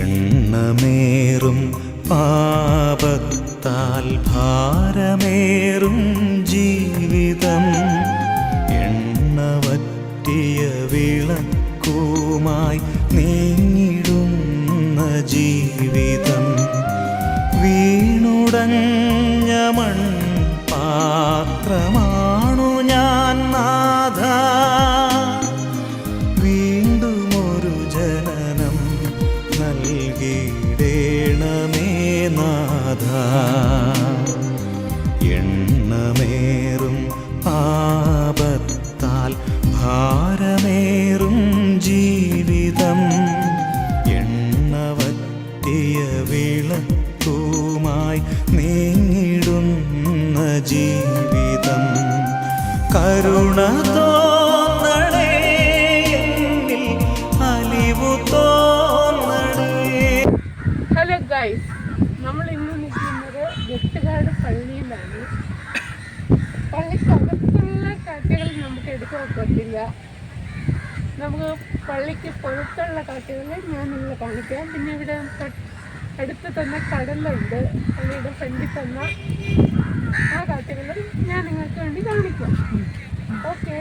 എണ്ണമേറും പാപത്താൽ ഭാരമേറും ജീവിതം. എണ്ണവറ്റിയ വിളക്കുമായി നീങ്ങിടുന്ന ജീവിതം. വീണുടഞ്ഞ മൺ പാത്രമായി നൽകിയിടേണമേ നാഥ. എണ്ണമേറും പാപത്താൽ ഭാരമേറും ജീവിതം. എണ്ണവറ്റിയ വിളക്കുമായി നീങ്ങിടുന്ന ജീവിതം. കരുണ ഹലോ ഗൈസ് നമ്മൾ ഇന്ന് നിൽക്കുന്നത് വെട്ടുകാട് പള്ളിയിലാണ്. പള്ളിക്കകത്തുള്ള കാറ്റുകൾ നമുക്ക് എടുക്കാൻ പറ്റില്ല. നമുക്ക് പള്ളിക്ക് പുറത്തുള്ള കാറ്റുകൾ ഞാൻ നിങ്ങളെ കാണിക്കാം. പിന്നെ ഇവിടെ അടുത്ത് തന്നെ കടലുണ്ട്. പള്ളിയുടെ ഫ്രണ്ടിൽ തന്ന ആ കാറ്റുകളും ഞാൻ നിങ്ങൾക്ക് വേണ്ടി കാണിക്കാം. ഓക്കെ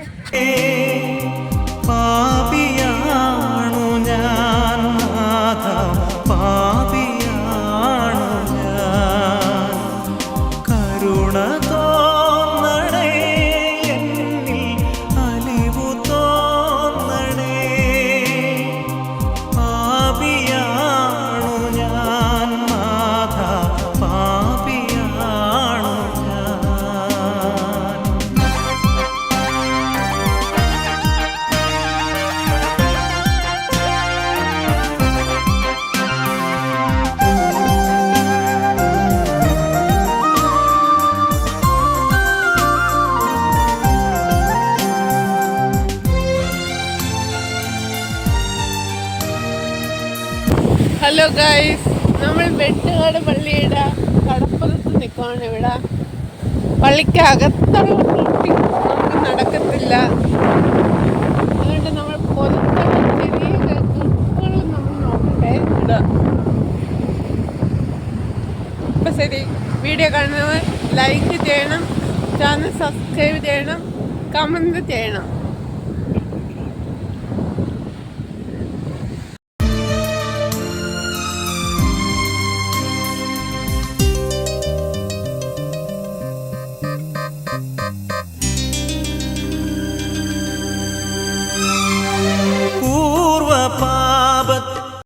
ഹലോ ഗൈസ് നമ്മൾ വെട്ടുകാട് പള്ളിയുടെ കടപ്പുറത്ത് നിൽക്കുവാണ് ഇവിടെ. പള്ളിക്ക് അകത്തുള്ള നമുക്ക് നടക്കത്തില്ല. അതുകൊണ്ട് നമ്മൾ പുറത്തുള്ള ചെറിയ നമ്മൾ നോക്കട്ടെ ഇവിടെ അപ്പം ശരി. വീഡിയോ കാണുന്നവർ ലൈക്ക് ചെയ്യണം. ചാനൽ സബ്സ്ക്രൈബ് ചെയ്യണം. കമന്റ് ചെയ്യണം.